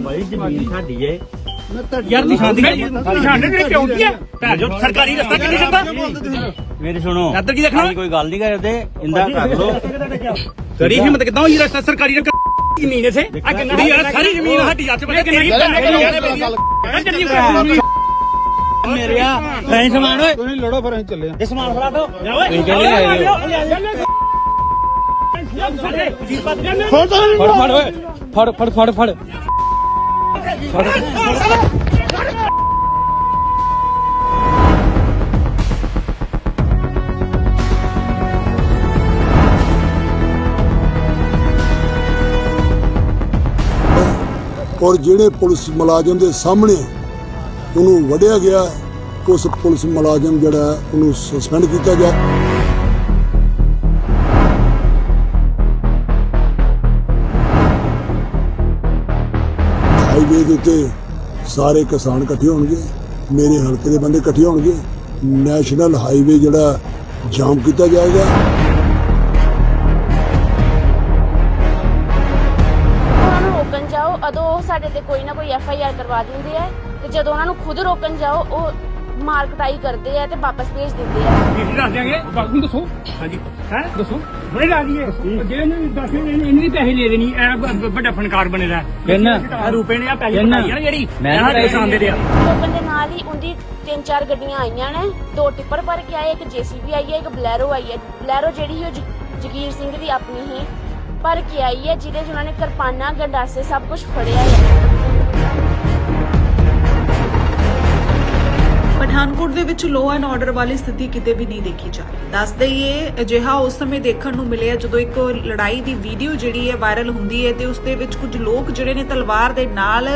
ਭਾਈ ਜ਼ਮੀਨ ਸਾਡੀ ਏ ਯਾਰ ਨਿਸ਼ਾਨ ਦੀ ਨਿਸ਼ਾਨ ਦੇ ਕਿਉਂ ਕੀ ਹੈ ਭੈਣ ਜੋ ਸਰਕਾਰੀ ਰਸਤਾ ਕਿੱਥੇ ਚੱਲਦਾ ਮੇਰੀ ਸੁਣੋ ਇੱਧਰ ਕੀ ਦੇਖਣਾ? ਅਸੀਂ ਕੋਈ ਗੱਲ ਨਹੀਂ ਕਰਦੇ ਇੰਦਾ ਕਰ ਲੋ ਤੇਰੀ ਹਿੰਮਤ ਕਿਦਾਂ ਹੋਈ ਰਸਤਾ ਸਰਕਾਰੀ ਰਕਮ ਜ਼ਮੀਨ ਇਥੇ ਆ ਕਿੰਨੀ ਯਾਰ ਸਾਰੀ ਜ਼ਮੀਨ ਸਾਡੀ ਹੱਥ ਪਤਾ ਤੇਰੀ ਭੈਣ ਮੇਰਿਆ ਨਹੀਂ ਸਮਾਨ ਓਏ ਤੁਸੀਂ ਲੜੋ ਫਿਰ ਅਸੀਂ ਚੱਲੇ ਆ ਇਹ ਸਮਾਨ ਫੜਾ ਦੋ ਤੁਸੀਂ ਕਹਿੰਦੇ ਫੜ ਫੜ ਓਏ ਫੜ ਫੜ ਫੜ ਫੜ ਔਰ ਜਿਹੜੇ ਪੁਲਿਸ ਮੁਲਾਜ਼ਮ ਦੇ ਸਾਹਮਣੇ ਉਹਨੂੰ ਵੜਿਆ ਗਿਆ, ਉਸ ਪੁਲਿਸ ਮੁਲਾਜ਼ਮ ਜਿਹੜਾ ਉਹਨੂੰ ਸਸਪੈਂਡ ਕੀਤਾ ਗਿਆ। ਹਾਈਵੇ ਦੇ ਉੱਤੇ ਸਾਰੇ ਕਿਸਾਨ ਇਕੱਠੇ ਹੋਣਗੇ, ਮੇਰੇ ਹਲਕੇ ਦੇ ਬੰਦੇ ਇਕੱਠੇ ਹੋਣਗੇ, ਨੈਸ਼ਨਲ ਹਾਈਵੇ ਜਿਹੜਾ ਜਾਮ ਕੀਤਾ ਜਾਏਗਾ। ਉਹਨਾਂ ਨੂੰ ਰੋਕਣ ਜਾਓ, ਉਦੋਂ ਉਹ ਸਾਡੇ ਤੇ ਕੋਈ ਨਾ ਕੋਈ ਐਫ ਆਈ ਆਰ ਕਰਵਾ ਦਿੰਦੇ ਆ, ਤੇ ਜਦੋਂ ਉਹਨਾਂ ਨੂੰ ਖੁਦ ਰੋਕਣ ਜਾਓ, ਉਹ ਮਾਰ ਕਟਾਈ ਕਰਦੇ ਆ ਤੇ ਵਾਪਸ ਭੇਜ ਦਿੰਦੇ ਆ। ਇਹ ਦੱਸ ਦਿਆਂਗੇ। ਬਾਕੀ ਦੱਸੋ। ਹਾਂਜੀ। ਹੈ? ਦੱਸੋ। ਬੜੇ ਲਾ ਦਈਏ ਜਿਹੜੇ ਨੇ ਦੱਸ ਇਹਨੇ ਵੀ ਪੈਸੇ ਲੈ ਦੇਣੀ। ਬ- ਵੱਡਾ ਫਨਕਾਰ ਬਣੇਦਾ ਕਿੰਨਾ? ਆ ਰੂਪੇ ਨੇ ਆ ਪੈਸੇ? ਬਣਾਈ ਆ ਨਾ ਜਿਹੜੀ। ਮੈਂ ਸਾਡੇ ਕਿਸਾਨ ਦੇ ਦਿਆ ਰੋਕਣ ਦੇ ਨਾਲ ਹੀ ਉਹਦੀ ਤਿੰਨ ਚਾਰ ਗੱਡੀਆਂ ਆਈਆਂ ਨੇ। ਦੋ ਟਿੱਪਰ ਭਰ ਕੇ ਆਏ ਇੱਕ ਜੀਸੀਬੀ ਆਈ ਹੈ ਇੱਕ ਬਲੈਰੋ ਆਈ ਹੈ ਬਲੈਰੋ ਜਿਹੜੀ ਉਹ ਜਗੀਰ ਸਿੰਘ ਦੀ ਆਪਣੀ ਹੀ ਭਰ ਕੇ ਆਈ ਹੈ ਜਿਹਦੇ 'ਚ ਉਹਨਾਂ ਨੇ ਕਿਰਪਾਨਾਂ ਗੰਡਾਸੇ ਸਭ ਕੁਝ ਫੜਿਆ ਹੈ ਵਿੱਚ ਲੋ ਐਂਡ ਆਰਡਰ ਵਾਲੀ ਸਥਿਤੀ ਕਿਤੇ ਵੀ ਨਹੀਂ ਦੇਖੀ ਜਾ ਰਹੀ। ਦੱਸ ਦਈਏ, ਅਜਿਹਾ ਉਸ ਸਮੇਂ ਦੇਖਣ ਨੂੰ ਮਿਲਿਆ ਜਦੋਂ ਇੱਕ ਲੜਾਈ ਦੀ ਵੀਡੀਓ ਜਿਹੜੀ ਹੈ ਵਾਇਰਲ ਹੁੰਦੀ ਹੈ ਤੇ ਉਸ ਦੇ ਵਿੱਚ ਕੁਝ ਲੋਕ ਜਿਹੜੇ ਨੇ ਤਲਵਾਰ ਦੇ ਨਾਲ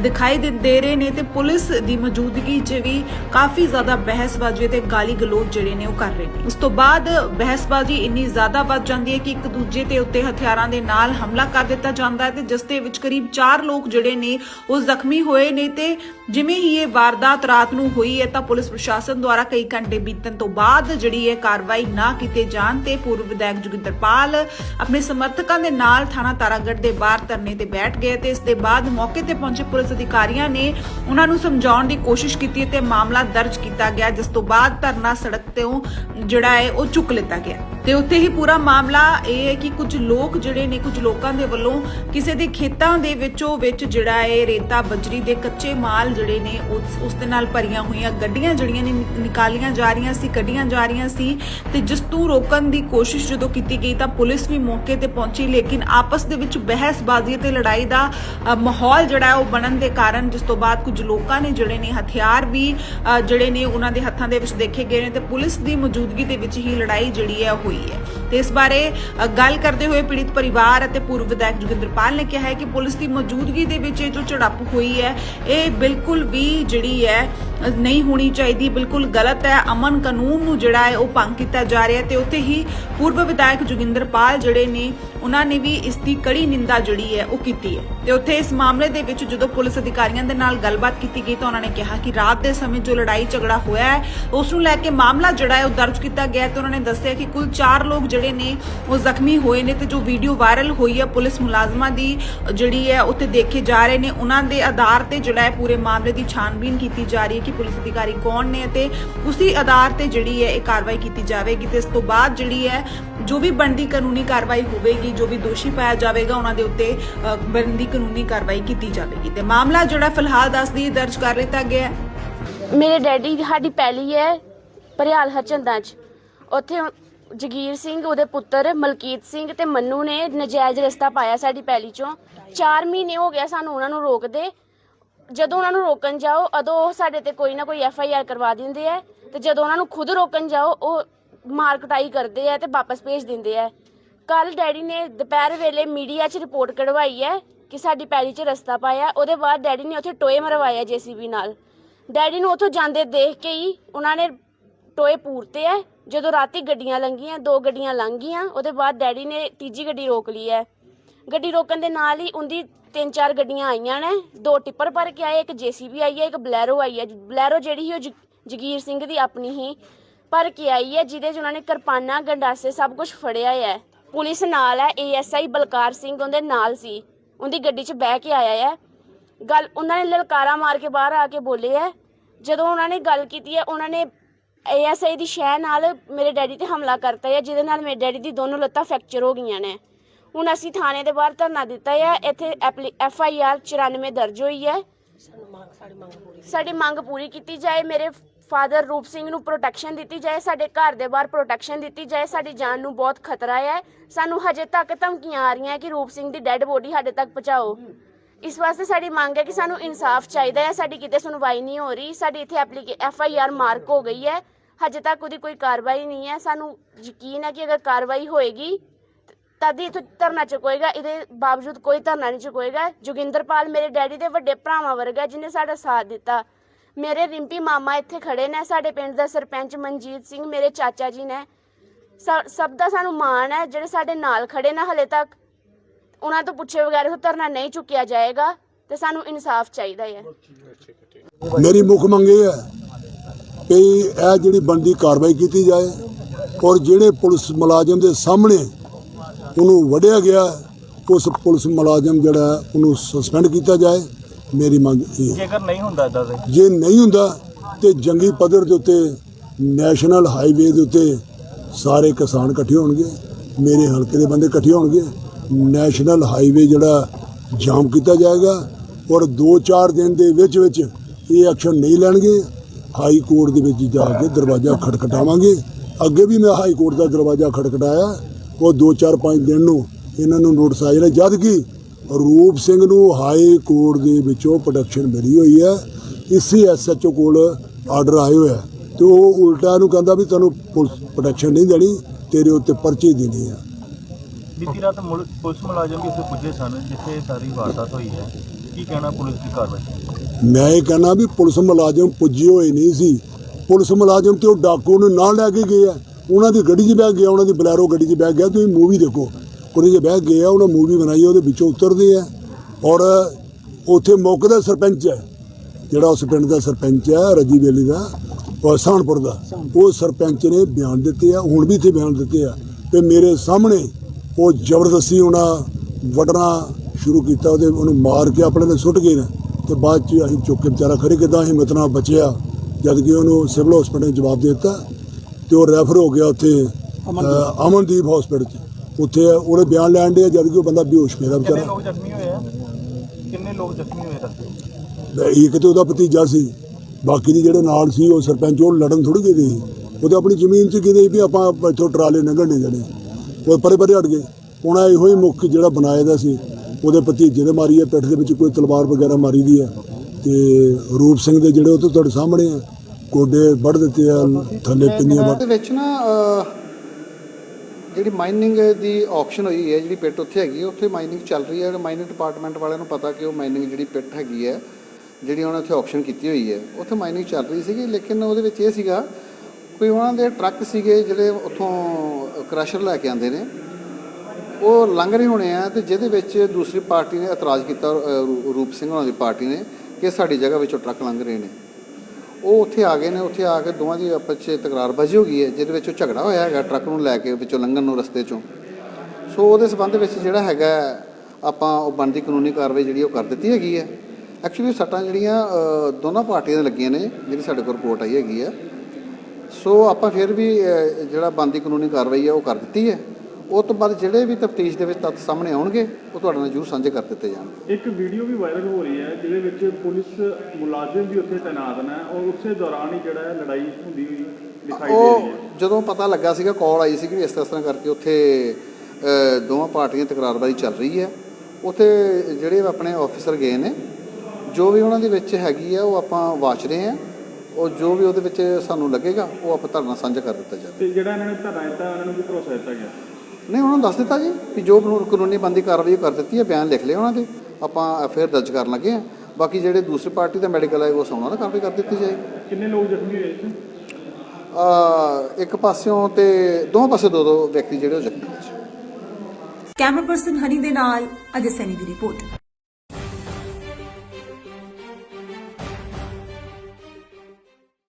ਦਿਖਾਈ ਦੇ ਰਹੇ ਨੇ ਤੇ ਪੁਲਿਸ ਦੀ ਮੌਜੂਦਗੀ 'ਚ ਵੀ ਕਾਫੀ ਜ਼ਿਆਦਾ ਬਹਿਸਬਾਜ਼ੀ ਤੇ ਗਾਲੀ ਗਲੋਚ ਜਿਹੜੇ ਨੇ ਉਹ ਕਰ ਰਹੇ ਨੇ। ਉਸ ਤੋਂ ਬਾਅਦ ਬਹਿਸਬਾਜ਼ੀ ਇੰਨੀ ਜ਼ਿਆਦਾ ਵੱਧ ਜਾਂਦੀ ਹੈ ਕਿ ਇੱਕ ਦੂਜੇ ਤੇ ਉੱਤੇ ਹਥਿਆਰਾਂ ਦੇ ਨਾਲ ਹਮਲਾ ਕਰ ਦਿੱਤਾ ਜਾਂਦਾ ਹੈ ਤੇ ਜਿਸ ਦੇ ਵਿੱਚ ਕਰੀਬ 4 ਲੋਕ ਜਿਹੜੇ ਨੇ ਉਹ ਜ਼ਖਮੀ ਹੋਏ ਨੇ ਤੇ ਜਿਵੇਂ ਹੀ ਇਹ ਵਾਰਦਾਤ ਰਾਤ ਨੂੰ ਹੋਈ ਹੈ ਤਾਂ ਪੁਲਿਸ ਪ੍ਰਸ਼ਾਸਨ ਦੁਆਰਾ ਕਈ ਘੰਟੇ ਬੀਤਣ ਤੋਂ ਬਾਅਦ ਜਿਹੜੀ ਇਹ ਕਾਰਵਾਈ ਨਾ ਕੀਤੇ ਜਾਣ ਤੇ ਪੂਰਵ ਵਿਧਾਇਕ ਜੋਗਿੰਦਰਪਾਲ ਆਪਣੇ ਸਮਰਥਕਾਂ ਦੇ ਨਾਲ ਥਾਣਾ ਤਾਰਾਗੜ ਦੇ ਬਾਹਰ ਧਰਨੇ ਤੇ ਬੈਠ ਗਏ ਤੇ ਇਸ ਦੇ ਬਾਅਦ ਮੌਕੇ ਤੇ ਪਹੁੰਚੇ ਪੁਲਿਸ ਅਧਿਕਾਰੀਆਂ ਨੇ ਉਹਨਾਂ ਨੂੰ ਸਮਝਾਉਣ ਦੀ ਕੋਸ਼ਿਸ਼ ਕੀਤੀ ਤੇ ਮਾਮਲਾ ਦਰਜ ਕੀਤਾ ਗਿਆ, ਜਿਸ ਤੋਂ ਬਾਅਦ ਧਰਨਾ ਸੜਕ ਤੋਂ ਜਿਹੜਾ ਹੈ ਉਹ ਚੁੱਕ ਲਿੱਤਾ ਗਿਆ। ਤੇ ਉੱਥੇ ਹੀ ਪੂਰਾ ਮਾਮਲਾ ਇਹ ਹੈ ਕਿ ਕੁਝ ਲੋਕ ਜਿਹੜੇ ਨੇ, ਕੁਝ ਲੋਕਾਂ ਦੇ ਵੱਲੋਂ ਕਿਸੇ ਦੇ ਖੇਤਾਂ ਦੇ ਵਿੱਚੋਂ ਵਿੱਚ ਜਿਹੜਾ ਹੈ ਰੇਤਾ ਬਜਰੀ ਦੇ ਕੱਚੇ ਮਾਲ ਜਿਹੜੇ ਨੇ, ਉਸ ਉਸ ਦੇ ਨਾਲ ਭਰੀਆਂ ਹੋਈਆਂ ਗੱਡੀਆਂ ਜਿਹੜੀਆਂ ਨੇ ਨਿਕਾਲੀਆਂ ਜਾ ਰਹੀਆਂ ਸੀ, ਕੱਢੀਆਂ ਜਾ ਰਹੀਆਂ ਸੀ ਤੇ ਜਿਸ ਤੋਂ ਰੋਕਣ ਦੀ ਕੋਸ਼ਿਸ਼ ਜਦੋਂ ਕੀਤੀ ਗਈ ਤਾਂ ਪੁਲਿਸ ਵੀ ਮੌਕੇ ਤੇ ਪਹੁੰਚੀ, ਲੇਕਿਨ ਆਪਸ ਦੇ ਵਿੱਚ ਬਹਿਸਬਾਜ਼ੀ ਤੇ ਲੜਾਈ ਦਾ ਮਾਹੌਲ ਜਿਹੜਾ ਉਹ ਬਣਨ ਦੇ ਕਾਰਨ ਜਿਸ ਤੋਂ ਬਾਅਦ ਕੁਝ ਲੋਕਾਂ ਨੇ ਜਿਹੜੇ ਨੇ, ਹਥਿਆਰ ਵੀ ਜਿਹੜੇ ਨੇ ਉਹਨਾਂ ਦੇ ਹੱਥਾਂ ਦੇ ਵਿੱਚ ਦੇਖੇ ਗਏ ਨੇ ਤੇ ਪੁਲਿਸ ਦੀ ਮੌਜੂਦਗੀ ਦੇ ਵਿੱਚ ਹੀ ਲੜਾਈ ਜਿਹੜੀ ਹੈ ਉਹ ਹੋਈ ਹੈ। ਤੇ ਇਸ ਬਾਰੇ ਗੱਲ ਕਰਦੇ ਹੋਏ ਪੀੜਿਤ ਪਰਿਵਾਰ ਅਤੇ ਪੂਰਵ ਵਿਧਾਇਕ ਜੋਗਿੰਦਰਪਾਲ ਨੇ ਕਿਹਾ ਹੈ ਕਿ ਪੁਲਿਸ ਦੀ ਮੌਜੂਦਗੀ ਦੇ ਵਿੱਚ ਇਹ ਜੋ ਝੜਪ ਹੋਈ ਹੈ, ਇਹ ਬਿਲਕੁਲ ਵੀ ਜਿਹੜੀ ਹੈ ਨਹੀਂ ਹੋਣੀ ਚਾਹੀਦੀ, ਬਿਲਕੁਲ ਗਲਤ ਹੈ। ਅਮਨ ਕਾਨੂੰਨ ਨੂੰ ਜਿਹੜਾ ਹੈ ਉਹ ਭੰਗ ਕੀਤਾ ਜਾ ਰਿਹਾ ਤੇ ਉੱਥੇ ਹੀ ਪੂਰਵ ਵਿਧਾਇਕ ਜੋਗਿੰਦਰਪਾਲ ਜਿਹੜੇ ਨੇ ਉਹਨਾਂ ਨੇ ਵੀ ਇਸ ਦੀ ਕੜੀ ਨਿੰਦਾ ਜਿਹੜੀ ਹੈ ਉਹ ਕੀਤੀ ਹੈ। ਤੇ ਉੱਥੇ ਇਸ ਮਾਮਲੇ ਦੇ ਵਿੱਚ ਜਦੋਂ ਪੁਲਿਸ ਅਧਿਕਾਰੀਆਂ ਦੇ ਨਾਲ ਗੱਲਬਾਤ ਕੀਤੀ ਗਈ ਤਾਂ ਉਹਨਾਂ ਨੇ ਕਿਹਾ ਕਿ ਰਾਤ ਦੇ ਸਮੇਂ ਜੋ ਲੜਾਈ ਝਗੜਾ ਹੋਇਆ ਹੈ, ਉਸ ਨੂੰ ਲੈ ਕੇ ਮਾਮਲਾ ਜਿਹੜਾ ਹੈ ਉਹ ਦਰਜ ਕੀਤਾ ਗਿਆ ਤੇ ਉਹਨਾਂ ਨੇ ਦੱਸਿਆ ਕਿ ਕੁੱਲ 4 ਲੋਕ ਜਿਹੜੇ ਨੇ ਉਹ ਜ਼ਖਮੀ ਹੋਏ ਨੇ ਤੇ ਜੋ ਵੀਡੀਓ ਵਾਇਰਲ ਹੋਈ ਹੈ, ਪੁਲਿਸ ਮੁਲਾਜ਼ਮਾਂ ਦੀ ਜਿਹੜੀ ਹੈ ਉੱਥੇ ਦੇਖੇ ਜਾ ਰਹੇ ਨੇ। ਉਹਨਾਂ ਦੇ ਆਧਾਰ ਤੇ ਜਿਹੜਾ ਹੈ ਪੂਰੇ ਮਾਮਲੇ ਦੀ ਛਾਣਬੀਨ ਕੀਤੀ ਜਾ ਰਹੀ ਹੈ ਕਿ ਪੁਲਿਸ ਅਧਿਕਾਰੀ ਕੌਣ ਨੇ ਤੇ ਉਸੇ ਆਧਾਰ ਤੇ ਜਿਹੜੀ ਹੈ ਇਹ ਕਾਰਵਾਈ ਕੀਤੀ ਜਾਵੇਗੀ ਤੇ ਇਸ ਤੋਂ ਬਾਅਦ ਜਿਹੜੀ ਹੈ ਜੋ ਵੀ ਬਣਦੀ ਕਾਨੂੰਨੀ ਕਾਰਵਾਈ ਹੋਵੇਗੀ, ਜੋ ਵੀ ਦੋਸ਼ੀ ਪਾਇਆ ਜਾਵੇਗਾ, ਉਹਨਾਂ ਦੇ ਉੱਤੇ ਬਣਦੀ ਕਾਨੂੰਨੀ ਕਾਰਵਾਈ ਕੀਤੀ ਜਾਵੇਗੀ। ਤੇ ਮਾਮਲਾ ਜਿਹੜਾ ਫਿਲਹਾਲ ਦੱਸਦੀ, ਦਰਜ ਕਰ ਲਿੱਤਾ ਗਿਆ ਹੈ। ਮੇਰੇ ਡੈਡੀ ਦੀ ਸਾਡੀ ਪਹਿਲੀ ਹੈ, ਭਰਿਆਲ ਹਰਚੰਦਾਂ ਚ। ਉੱਥੇ ਜਗੀਰ ਸਿੰਘ, ਉਹਦੇ ਪੁੱਤਰ ਮਲਕੀਤ ਸਿੰਘ ਤੇ ਮੰਨੂ ਨੇ ਨਜਾਇਜ਼ ਰਸਤਾ ਪਾਇਆ ਸਾਡੀ ਪੈਲੀ ਚੋਂ। 4 ਮਹੀਨੇ ਹੋ ਗਿਆ ਸਾਨੂੰ ਉਹਨਾਂ ਨੂੰ ਰੋਕਦੇ। ਜਦੋਂ ਉਹਨਾਂ ਨੂੰ ਰੋਕਣ ਜਾਓ, ਉਦੋਂ ਉਹ ਸਾਡੇ ਤੇ ਕੋਈ ਨਾ ਕੋਈ ਐਫ ਆਈ ਆਰ ਕਰਵਾ ਦਿੰਦੇ ਆ। ਤੇ ਜਦੋਂ ਉਹਨਾਂ ਨੂੰ ਖੁਦ ਰੋਕਣ ਜਾਓ, ਉਹ ਮਾਰ ਕਟਾਈ ਕਰਦੇ ਆ ਤੇ ਵਾਪਸ ਭੇਜ ਦਿੰਦੇ ਆ। ਕੱਲ ਡੈਡੀ ਨੇ ਦੁਪਹਿਰ ਵੇਲੇ ਮੀਡੀਆ 'ਚ ਰਿਪੋਰਟ ਕਢਵਾਈ ਹੈ ਕਿ ਸਾਡੀ ਪੈਲੀ 'ਚ ਰਸਤਾ ਪਾਇਆ। ਉਹਦੇ ਬਾਅਦ ਡੈਡੀ ਨੇ ਉੱਥੇ ਟੋਏ ਮਰਵਾਇਆ ਜੀਸੀਬੀ ਨਾਲ। ਡੈਡੀ ਨੂੰ ਉੱਥੋਂ ਜਾਂਦੇ ਦੇਖ ਕੇ ਹੀ ਉਹਨਾਂ ਨੇ ਟੋਏ ਪੂਰਤੇ ਐ ਜਦੋਂ ਰਾਤੀ ਗੱਡੀਆਂ ਲੰਘੀਆਂ, ਦੋ ਗੱਡੀਆਂ ਲੰਘ ਗਈਆਂ, ਉਹਦੇ ਬਾਅਦ ਡੈਡੀ ਨੇ ਤੀਜੀ ਗੱਡੀ ਰੋਕ ਲਈ ਐ ਗੱਡੀ ਰੋਕਣ ਦੇ ਨਾਲ ਹੀ ਉਹਦੀ ਤਿੰਨ ਚਾਰ ਗੱਡੀਆਂ ਆਈਆਂ ਨੇ। ਦੋ ਟਿੱਪਰ ਭਰ ਕੇ ਆਏ, ਇੱਕ ਜੀਸੀਬੀ ਆਈ ਹੈ, ਇੱਕ ਬਲੈਰੋ ਆਈ ਹੈ। ਬਲੈਰੋ ਜਿਹੜੀ ਸੀ ਉਹ ਜ- ਜਗੀਰ ਸਿੰਘ ਦੀ ਆਪਣੀ ਹੀ ਭਰ ਕੇ ਆਈ ਹੈ ਜਿਹਦੇ 'ਚ ਉਹਨਾਂ ਨੇ ਕਿਰਪਾਨਾਂ ਗੰਡਾਸੇ ਸਭ ਕੁਝ ਫੜਿਆ ਹੈ। ਪੁਲਿਸ ਨਾਲ ਹੈ ਏਐਸਆਈ ਬਲਕਾਰ ਸਿੰਘ ਉਹਦੇ ਨਾਲ ਸੀ। ਉਹਦੀ ਗੱਡੀ 'ਚ ਬਹਿ ਕੇ ਆਇਆ ਹੈ। ਗੱਲ ਉਹਨਾਂ ਨੇ ਲਲਕਾਰਾ ਮਾਰ ਕੇ ਬਾਹਰ ਆ ਕੇ ਬੋਲੇ ਹੈ। ਜਦੋਂ ਉਹਨਾਂ ਨੇ ਗੱਲ ਕੀਤੀ ਹੈ ਉਹਨਾਂ ਨੇ ਏਐਸਆਈ ਦੀ ਸ਼ਹਿ ਨਾਲ ਮੇਰੇ ਡੈਡੀ ਤੇ ਹਮਲਾ ਕਰਤਾ ਹੈ ਜਿਹਦੇ ਨਾਲ ਮੇਰੇ ਡੈਡੀ ਦੀ ਦੋਨੋਂ ਲੱਤਾਂ ਫ੍ਰੈਕਚਰ ਹੋ ਗਈਆਂ ਨੇ। ਹੁਣ ਅਸੀਂ ਥਾਣੇ ਦੇ ਬਾਹਰ ਧਰਨਾ ਦਿੱਤਾ ਹੈ ਇੱਥੇ ਐਫ ਆਈ ਆਰ 94 ਦਰਜ ਹੋਈ ਹੈ। ਸਾਡੀ ਮੰਗ ਪੂਰੀ ਕੀਤੀ ਜਾਏ ਮੇਰੇ ਫਾਦਰ ਰੂਪ ਸਿੰਘ ਨੂੰ ਪ੍ਰੋਟੈਕਸ਼ਨ ਦਿੱਤੀ ਜਾਏ, ਸਾਡੇ ਘਰ ਦੇ ਬਾਹਰ ਪ੍ਰੋਟੈਕਸ਼ਨ ਦਿੱਤੀ ਜਾਏ, ਸਾਡੀ ਜਾਨ ਨੂੰ ਬਹੁਤ ਖਤਰਾ ਹੈ। ਸਾਨੂੰ ਹਜੇ ਤੱਕ ਧਮਕੀਆਂ ਆ ਰਹੀਆਂ ਕਿ ਰੂਪ ਸਿੰਘ ਦੀ ਡੈੱਡ ਬੋਡੀ ਸਾਡੇ ਤੱਕ ਪਹੁੰਚਾਓ। ਇਸ ਵਾਸਤੇ ਸਾਡੀ ਮੰਗ ਹੈ ਕਿ ਸਾਨੂੰ ਇਨਸਾਫ ਚਾਹੀਦਾ ਹੈ, ਸਾਡੀ ਕਿਤੇ ਸੁਣਵਾਈ ਨਹੀਂ ਹੋ ਰਹੀ, ਸਾਡੀ ਇੱਥੇ ਐਪਲੀਕੇ ਐਫ ਆਈ ਆਰ ਮਾਰਕ ਹੋ ਗਈ ਹੈ। ਹਜੇ ਤੱਕ ਉਹਦੀ ਕੋਈ ਕਾਰਵਾਈ ਨਹੀਂ ਹੈ। ਸਾਨੂੰ ਯਕੀਨ ਹੈ ਕਿ ਅਗਰ ਕਾਰਵਾਈ ਹੋਏਗੀ, ਤਦ ਹੀ ਇੱਥੇ ਧਰਨਾ ਚੁਕੋਏਗਾ। ਇਹਦੇ ਬਾਵਜੂਦ ਕੋਈ ਧਰਨਾ ਨਹੀਂ ਚੁਕੋਏਗਾ। ਜੋਗਿੰਦਰਪਾਲ ਮੇਰੇ ਡੈਡੀ ਦੇ ਵੱਡੇ ਭਰਾਵਾਂ ਵਰਗਾ ਜਿਹਨੇ ਸਾਡਾ ਸਾਥ ਦਿੱਤਾ। ਮੇਰੇ ਰਿੰਪੀ ਮਾਮਾ ਇੱਥੇ ਖੜੇ ਨੇ, ਸਾਡੇ ਪਿੰਡ ਦਾ ਸਰਪੰਚ ਮਨਜੀਤ ਸਿੰਘ, ਮੇਰੇ ਚਾਚਾ ਜੀ ਨੇ। ਸਭ ਦਾ ਸਾਨੂੰ ਮਾਣ ਹੈ, ਜਿਹੜੇ ਸਾਡੇ ਨਾਲ ਖੜੇ ਨੇ, ਹਲੇ ਤੱਕ ਉਹਨਾਂ ਤੋਂ ਪੁੱਛੇ ਬਗੈਰ ਉਹ ਧਰਨਾ ਨਹੀਂ ਚੁੱਕਿਆ ਜਾਏਗਾ ਤੇ ਸਾਨੂੰ ਇਨਸਾਫ ਚਾਹੀਦਾ ਹੈ ਮੇਰੀ ਮੁੱਖ ਮੰਗ ਇਹ ਹੈ ਕਿ ਇਹ ਜਿਹੜੀ ਬਣਦੀ ਕਾਰਵਾਈ ਕੀਤੀ ਜਾਏ ਔਰ ਜਿਹੜੇ ਪੁਲਿਸ ਮੁਲਾਜ਼ਮ ਦੇ ਸਾਹਮਣੇ ਉਹਨੂੰ ਵੜਿਆ ਗਿਆ, ਉਸ ਪੁਲਿਸ ਮੁਲਾਜ਼ਮ ਜਿਹੜਾ ਉਹਨੂੰ ਸਸਪੈਂਡ ਕੀਤਾ ਜਾਏ। ਮੇਰੀ ਮੰਗ ਇਹ ਹੈ। ਜੇਕਰ ਨਹੀਂ ਹੁੰਦਾ ਇਦਾਂ ਦੇ ਜੇ ਨਹੀਂ ਹੁੰਦਾ ਤੇ ਜੰਗੀ ਪੱਧਰ ਦੇ ਉੱਤੇ ਨੈਸ਼ਨਲ ਹਾਈਵੇ ਦੇ ਉੱਤੇ ਸਾਰੇ ਕਿਸਾਨ ਇਕੱਠੇ ਹੋਣਗੇ ਮੇਰੇ ਹਲਕੇ ਦੇ ਬੰਦੇ ਇਕੱਠੇ ਹੋਣਗੇ। ਨੈਸ਼ਨਲ ਹਾਈਵੇ ਜਿਹੜਾ ਜਾਮ ਕੀਤਾ ਜਾਏਗਾ ਔਰ 2-4 ਦਿਨ ਦੇ ਵਿੱਚ ਵਿੱਚ ਇਹ ਐਕਸ਼ਨ ਨਹੀਂ ਲੈਣਗੇ। ਹਾਈ ਕੋਰਟ ਦੇ ਵਿੱਚ ਜਾ ਕੇ ਦਰਵਾਜ਼ਾ ਖਟਖਟਾਵਾਂਗੇ। ਅੱਗੇ ਵੀ ਮੈਂ ਹਾਈ ਕੋਰਟ ਦਾ ਦਰਵਾਜ਼ਾ ਖਟਖਟਾਇਆ। ਉਹ 2-4-5 ਦਿਨ ਨੂੰ ਇਹਨਾਂ ਨੂੰ ਨੋਟਿਸ ਆ ਜਾਣਾ ਜਦ ਕਿ ਰੂਪ ਸਿੰਘ ਨੂੰ ਹਾਈ ਕੋਰਟ ਦੇ ਵਿੱਚੋਂ ਪ੍ਰੋਟੈਕਸ਼ਨ ਮਿਲੀ ਹੋਈ ਹੈ। ਇਸੇ ਐਸਐਚਓ ਕੋਲ ਆਰਡਰ ਆਏ ਹੋਇਆ ਤੇ ਉਹ ਉਲਟਾ ਨੂੰ ਕਹਿੰਦਾ ਵੀ ਤੁਹਾਨੂੰ ਪੁਲਿਸ ਪ੍ਰੋਟੈਕਸ਼ਨ ਨਹੀਂ ਦੇਣੀ ਤੇਰੇ ਉੱਤੇ ਪਰਚੇ ਦੇਣੇ ਆ। ਬੀਤੀ ਰਾਤ ਮੁਲ- ਪੁਲਿਸ ਮੁਲਾਜ਼ਮ ਵੀ ਉੱਥੇ ਪੁੱਜੇ ਸਨ ਜਿੱਥੇ ਸਾਰੀ ਵਾਰਦਾਤ ਹੋਈ ਹੈ। ਕੀ ਕਹਿਣਾ ਪੁਲਿਸ ਦੀ ਕਾਰਵਾਈ? ਮੈਂ ਇਹ ਕਹਿੰਦਾ ਵੀ ਪੁਲਿਸ ਮੁਲਾਜ਼ਮ ਪੁੱਜੇ ਹੋਏ ਨਹੀਂ ਸੀ। ਪੁਲਿਸ ਮੁਲਾਜ਼ਮ ਤੇ ਉਹ ਡਾਕੂ ਨੂੰ ਨਾਲ ਲੈ ਕੇ ਗਏ ਆ। ਉਹਨਾਂ ਦੀ ਗੱਡੀ 'ਚ ਬਹਿ ਗਿਆ ਉਹਨਾਂ ਦੀ ਬਲੈਰੋ ਗੱਡੀ 'ਚ ਬਹਿ ਗਿਆ। ਤੁਸੀਂ ਮੂਵੀ ਦੇਖੋ। ਉਹਦੇ 'ਚ ਬਹਿ ਗਏ ਆ ਉਹਨਾਂ ਮੂਵੀ ਬਣਾਈ ਆ, ਉਹਦੇ ਵਿੱਚੋਂ ਉਤਰਦੇ ਆ। ਔਰ ਉੱਥੇ ਮੌਕੇ ਦਾ ਸਰਪੰਚ ਹੈ ਜਿਹੜਾ ਉਸ ਪਿੰਡ ਦਾ ਸਰਪੰਚ ਹੈ ਰਜੀ ਬੇਲੀ ਦਾ ਉਹ ਸਾਨਪੁਰ ਦਾ। ਉਹ ਸਰਪੰਚ ਨੇ ਬਿਆਨ ਦਿੱਤੇ ਆ ਹੁਣ ਵੀ ਇੱਥੇ ਬਿਆਨ ਦਿੱਤੇ ਆ। ਤੇ ਮੇਰੇ ਸਾਹਮਣੇ ਉਹ ਜ਼ਬਰਦਸਤੀ ਉਹਨਾਂ ਵਟਣਾ ਸ਼ੁਰੂ ਕੀਤਾ ਉਹਦੇ ਉਹਨੂੰ ਮਾਰ ਕੇ ਆਪਣੇ 'ਤੇ ਸੁੱਟ ਗਏ ਨੇ। ਤੇ ਬਾਅਦ ਚ ਅਸੀਂ ਚੁੱਕ ਕੇ ਵਿਚਾਰਾ ਖੜੇ ਕਿਦਾਂ ਹਿੰਮਤ ਨਾਲ ਬਚਿਆ ਜਦ ਕਿ ਉਹਨੂੰ ਸਿਵਲ ਹਸਪੀਟਲ ਨੇ ਜਵਾਬ ਦੇ ਦਿੱਤਾ। ਤੇ ਉਹ ਰੈਫਰ ਹੋ ਗਿਆ ਉੱਥੇ ਅਹ, ਅਮਨਦੀਪ ਹਸਪੀਟਲ ਚ। ਉੱਥੇ ਉਹਨੇ ਬਿਆਨ ਲੈਣ ਦੇ ਜਦ ਕਿ ਉਹ ਬੰਦਾ ਬੇਹੋਸ਼ ਪਿਆ ਕਿੰਨੇ ਵਿਚਾਰਾ। ਲੋਕ ਜ਼ਖਮੀ ਹੋਏ ਆ? ਕਿੰਨੇ ਲੋਕ ਜ਼ਖਮੀ ਹੋਏ ਤੇ ਇੱਕ ਤੇ ਉਹਦਾ ਭਤੀਜਾ ਸੀ ਬਾਕੀ ਦੇ ਜਿਹੜੇ ਨਾਲ ਸੀ ਉਹ ਸਰਪੰਚ ਉਹ ਲੜਨ ਥੋੜੀ ਗਏ ਸੀ। ਉਹਦੇ ਆਪਣੀ ਜ਼ਮੀਨ 'ਚ ਗਏ ਵੀ ਆਪਾਂ ਇੱਥੋਂ ਟਰਾਲੇ ਲੰਘਣ ਜਾਣੇ ਉਹ ਪਰੇ ਪਰੇ ਹਟ ਗਏ। ਉਹਨਾਂ ਇਹੋ ਹੀ ਮੁੱਖ ਜਿਹੜਾ ਬਣਾਇਆ ਦਾ ਸੀ ਉਹਦੇ ਭਤੀਜੇ ਦੇ ਮਾਰੀ ਹੈ ਪਿੱਠ ਦੇ ਵਿੱਚ ਕੋਈ ਤਲਵਾਰ ਵਗੈਰਾ ਮਾਰੀ ਦੀ ਹੈ ਤੇ ਰੂਪ ਸਿੰਘ ਦੇ ਜਿਹੜੇ ਉਹ ਤਾਂ ਤੁਹਾਡੇ ਸਾਹਮਣੇ ਆ ਕੋਡੇ ਵੱਢ ਦਿੱਤੇ ਆ ਥੱਲੇ ਪਿੰਨੀਆਂ ਵੱਢ ਦੇ ਵਿੱਚ ਨਾ ਅਹ, ਜਿਹੜੀ ਮਾਈਨਿੰਗ ਦੀ ਆਕਸ਼ਨ ਹੋਈ ਹੈ, ਜਿਹੜੀ ਪਿੱਟ ਉੱਥੇ ਹੈਗੀ ਹੈ, ਉੱਥੇ ਮਾਈਨਿੰਗ ਚੱਲ ਰਹੀ ਹੈ। ਮਾਈਨਿੰਗ ਡਿਪਾਰਟਮੈਂਟ ਵਾਲਿਆਂ ਨੂੰ ਪਤਾ ਕਿ ਉਹ ਮਾਈਨਿੰਗ ਜਿਹੜੀ ਪਿੱਟ ਹੈਗੀ ਹੈ, ਜਿਹੜੀ ਉਹਨਾਂ ਉੱਥੇ ਆਕਸ਼ਨ ਕੀਤੀ ਹੋਈ ਹੈ, ਉੱਥੇ ਮਾਈਨਿੰਗ ਚੱਲ ਰਹੀ ਸੀਗੀ। ਲੇਕਿਨ ਉਹਦੇ ਵਿੱਚ ਇਹ ਸੀਗਾ, ਕੋਈ ਉਹਨਾਂ ਦੇ ਟਰੱਕ ਸੀਗੇ ਜਿਹੜੇ ਉੱਥੋਂ ਕ੍ਰਸ਼ਰ ਲੈ ਕੇ ਆਉਂਦੇ ਨੇ, ਉਹ ਲੰਘ ਰਹੇ ਹੋਣੇ ਆ ਤੇ ਜਿਹਦੇ ਵਿੱਚ ਦੂਸਰੀ ਪਾਰਟੀ ਨੇ ਇਤਰਾਜ਼ ਕੀਤਾ ਰੂਪ ਸਿੰਘ ਉਹਨਾਂ ਦੀ ਪਾਰਟੀ ਨੇ, ਕਿ ਸਾਡੀ ਜਗ੍ਹਾ ਵਿੱਚੋਂ ਟਰੱਕ ਲੰਘ ਰਹੇ ਨੇ। ਉਹ ਉੱਥੇ ਆ ਗਏ ਨੇ, ਉੱਥੇ ਆ ਕੇ ਦੋਵਾਂ ਦੀ ਆਪਸ 'ਚ ਤਕਰਾਰਬਾਜ਼ੀ ਹੋ ਗਈ ਹੈ, ਜਿਹਦੇ ਵਿੱਚ ਉਹ ਝਗੜਾ ਹੋਇਆ ਹੈਗਾ ਟਰੱਕ ਨੂੰ ਲੈ ਕੇ ਵਿੱਚੋਂ ਲੰਘਣ ਨੂੰ ਰਸਤੇ 'ਚੋਂ। ਸੋ ਉਹਦੇ ਸਬੰਧ ਵਿੱਚ ਜਿਹੜਾ ਹੈਗਾ ਆਪਾਂ ਉਹ ਬਣਦੀ ਕਾਨੂੰਨੀ ਕਾਰਵਾਈ ਜਿਹੜੀ ਉਹ ਕਰ ਦਿੱਤੀ ਹੈਗੀ ਹੈ। ਐਕਚੁਅਲੀ ਸੱਟਾਂ ਜਿਹੜੀਆਂ ਦੋਨਾਂ ਪਾਰਟੀਆਂ ਦੇ ਲੱਗੀਆਂ ਨੇ, ਜਿਹੜੀ ਸਾਡੇ ਕੋਲ ਰਿਪੋਰਟ ਆਈ ਹੈਗੀ ਹੈ। ਸੋ ਆਪਾਂ ਫਿਰ ਵੀ ਜਿਹੜਾ ਬਣਦੀ ਕਾਨੂੰਨੀ ਕਾਰਵਾਈ ਹੈ ਉਹ ਕਰ ਦਿੱਤੀ ਹੈ। ਉਹ ਤੋਂ ਬਾਅਦ ਜਿਹੜੇ ਵੀ ਤਫਤੀਸ਼ ਦੇ ਵਿੱਚ ਤੱਥ ਸਾਹਮਣੇ ਆਉਣਗੇ ਉਹ ਤੁਹਾਡੇ ਨਾਲ ਜ਼ਰੂਰ ਸਾਂਝੇ ਕਰ ਦਿੱਤੇ ਜਾਣਗੇ। ਇੱਕ ਵੀਡੀਓ ਵੀ ਵਾਇਰਲ ਹੋ ਰਹੀ ਹੈ ਜਿਹਦੇ ਵਿੱਚ ਪੁਲਿਸ ਮੁਲਾਜ਼ਮ ਵੀ ਉੱਥੇ ਤੈਨਾਤ ਨੇ ਔਰ ਉਸੇ ਦੌਰਾਨ ਹੀ ਜਿਹੜਾ ਹੈ ਲੜਾਈ ਹੁੰਦੀ ਹੋਈ ਦਿਖਾਈ ਦੇ ਉਹ ਰਹੀ ਹੈ। ਜਦੋਂ ਪਤਾ ਲੱਗਾ ਸੀਗਾ ਕਾਲ ਆਈ ਸੀ ਕਿ ਇਸ ਤਰ੍ਹਾਂ ਕਰਕੇ ਉੱਥੇ ਦੋਵਾਂ ਪਾਰਟੀਆਂ ਤਕਰਾਰਬਾਜ਼ੀ ਚੱਲ ਰਹੀ ਹੈ। ਉੱਥੇ ਜਿਹੜੇ ਆਪਣੇ ਆਫੀਸਰ ਗਏ ਨੇ ਜੋ ਵੀ ਉਹਨਾਂ ਦੇ ਵਿੱਚ ਹੈਗੀ ਆ ਉਹ ਆਪਾਂ ਵਾਚ ਰਹੇ ਹਾਂ। ਉਹ ਜੋ ਵੀ ਉਹਦੇ ਵਿੱਚ ਸਾਨੂੰ ਲੱਗੇਗਾ ਉਹ ਆਪਾਂ ਨਾਲ ਸਾਂਝਾ ਕਰ ਦਿੱਤਾ ਜਾਵੇ। ਤੇ ਜਿਹੜਾ ਇਹਨਾਂ ਨੇ ਧਰਨਾ ਦਿੱਤਾ ਉਹਨਾਂ ਨੂੰ ਵੀ ਭਰੋਸਾ ਦਿੱਤਾ ਗਿਆ। ਨਹੀਂ ਉਹਨਾਂ ਨੂੰ ਦੱਸ ਦਿੱਤਾ ਜੀ ਕਿ ਜੋ ਕਾਨੂੰਨ- ਕਾਨੂੰਨੀ ਬੰਦੀ ਕਾਰਵਾਈ ਕਰ ਦਿੱਤੀ ਹੈ ਬਿਆਨ ਲਿਖ ਲਿਆ ਉਹਨਾਂ ਦੇ। ਆਪਾਂ ਐਫਆਈਆਰ ਦਰਜ ਕਰਨ ਲੱਗੇ ਹਾਂ। ਬਾਕੀ ਜਿਹੜੇ ਦੂਸਰੀ ਪਾਰਟੀ ਦਾ ਮੈਡੀਕਲ ਹੈ ਉਹ ਉਹਨਾਂ ਨਾਲ ਕਾਰਵਾਈ ਕਰ ਦਿੱਤੀ ਜਾਏਗੀ ਕਿੰਨੇ ਲੋਕ ਜ਼ਖਮੀ ਹੋਏ ਇੱਥੇ? ਅ, ਇੱਕ ਪਾਸਿਓਂ ਤੇ ਦੋਵਾਂ ਪਾਸੇ ਦੋ ਦੋ ਵਿਅਕਤੀ ਜਿਹੜੇ ਉਹ ਜ਼ਖਮੀ ਹੋਏ ਸੀ। ਕੈਮਰਾ ਪਰਸਨ ਹਨੀ ਦੇ ਨਾਲ ਅਜੇ ਸੈਨੀ ਦੀ ਰਿਪੋਰਟ।